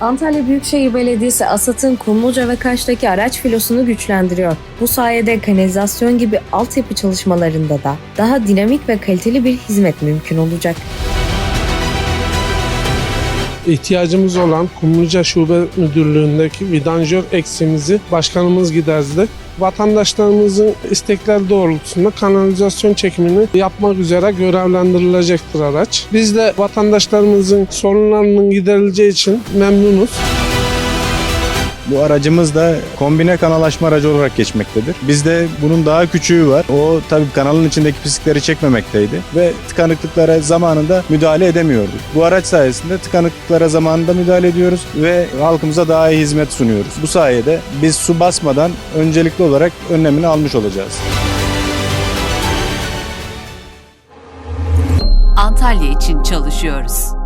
Antalya Büyükşehir Belediyesi ASAT'ın Kumluca ve Kaş'taki araç filosunu güçlendiriyor. Bu sayede kanalizasyon gibi altyapı çalışmalarında da daha dinamik ve kaliteli bir hizmet mümkün olacak. İhtiyacımız olan Kumluca Şube Müdürlüğü'ndeki vidanjör eksiğimizi başkanımız giderdi. Vatandaşlarımızın istekleri doğrultusunda kanalizasyon çekimini yapmak üzere görevlendirilecektir araç. Biz de vatandaşlarımızın sorunlarının giderileceği için memnunuz. Bu aracımız da kombine kanalaşma aracı olarak geçmektedir. Bizde bunun daha küçüğü var. O tabii kanalın içindeki pislikleri çekmemekteydi ve tıkanıklıklara zamanında müdahale edemiyorduk. Bu araç sayesinde tıkanıklıklara zamanında müdahale ediyoruz ve halkımıza daha iyi hizmet sunuyoruz. Bu sayede biz su basmadan öncelikli olarak önlemini almış olacağız. Antalya için çalışıyoruz.